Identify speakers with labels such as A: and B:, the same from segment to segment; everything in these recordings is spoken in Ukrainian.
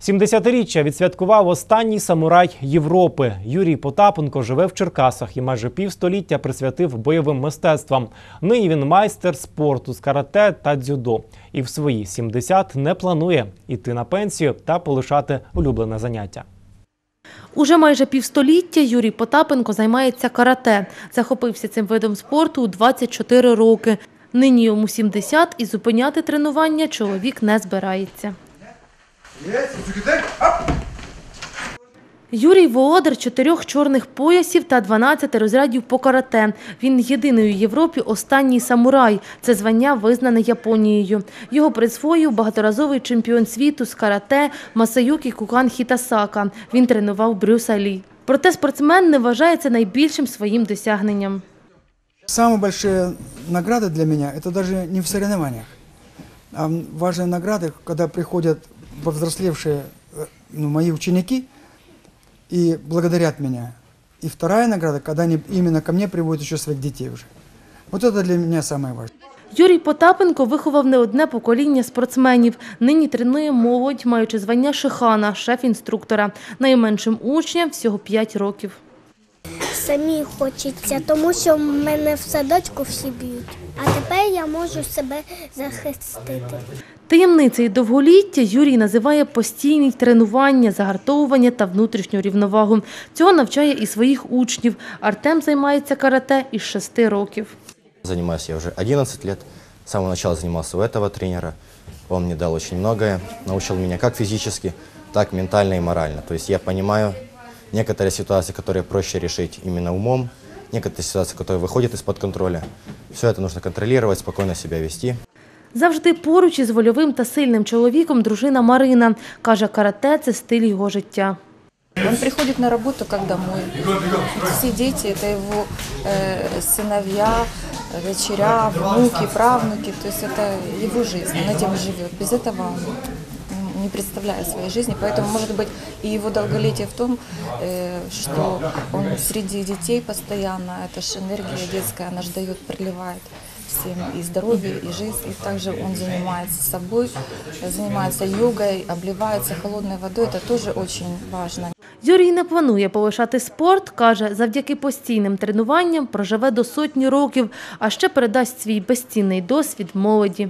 A: 70-річчя відсвяткував останній самурай Європи. Юрій Потапенко живе в Черкасах і майже півстоліття присвятив бойовим мистецтвам. Нині він майстер спорту з карате та дзюдо. І в свої 70 не планує іти на пенсію та полишати улюблене заняття.
B: Уже майже півстоліття Юрій Потапенко займається карате. Захопився цим видом спорту у 24 роки. Нині йому 70 і зупиняти тренування чоловік не збирається. Юрій володар чотирьох чорних поясів та 12 розрядів по карате. Він єдиний у Європі останній самурай. Це звання визнане Японією. Його присвоїв багаторазовий чемпіон світу з карате Масаюкі Кукан Хітасака. Він тренував Брюса Лі. Проте спортсмен не вважає це найбільшим своїм досягненням.
C: Самые большие награды для меня это даже не в соревнованиях, а важные награды, когда приходят повзрослевшие э, ну, мои ученики и благодарят меня. И вторая награда, когда они именно ко мне приводят еще своих детей уже. Вот это для меня самое важное.
B: Юрій Потапенко виховав не одне покоління спортсменів. Нині тренує молодь, маючи звання Шихана, шеф-інструктора. Найменшим учням всього 5 років.
D: Самі хочеться, тому що в мене в садочку всі б'ють. А тепер я можу себе захистити.
B: Таємницею довголіття Юрій називає постійні тренування, загартовування та внутрішню рівновагу. Цього навчає і своїх учнів. Артем займається карате із 6 років.
E: Занимаюсь я уже 11 лет. С самого начала занимался у этого тренера. Он мне дал очень многое, научил меня как физически, так ментально и морально. То есть я понимаю некоторые ситуации, которые проще решить именно умом, некоторые ситуации, которые выходят из-под контроля. Все это нужно контролировать, спокойно себя вести.
B: Завжди поруч із вольовим та сильним чоловіком дружина Марина. Каже, карате – це стиль його життя.
F: Он приходит на работу как домой. Все дети – это его э, сыновья, дочеря, внуки, правнуки. То есть это его жизнь, он этим живет. Без этого он не представляет своей жизни. Поэтому, может быть, и его долголетие в том, э, что он среди детей постоянно. Это же энергия детская, она же дает, проливает всем и здоровье, и жизнь. И также он занимается собой, занимается йогой, обливается холодной водой. Это тоже очень важно.
B: Юрій не планує полишати спорт, каже, завдяки постійним тренуванням проживе до сотні років, а ще передасть свій безцінний досвід молоді.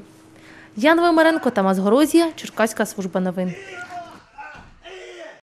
B: Ян Вимаренко, Тамас Горозія, Черкаська служба новин.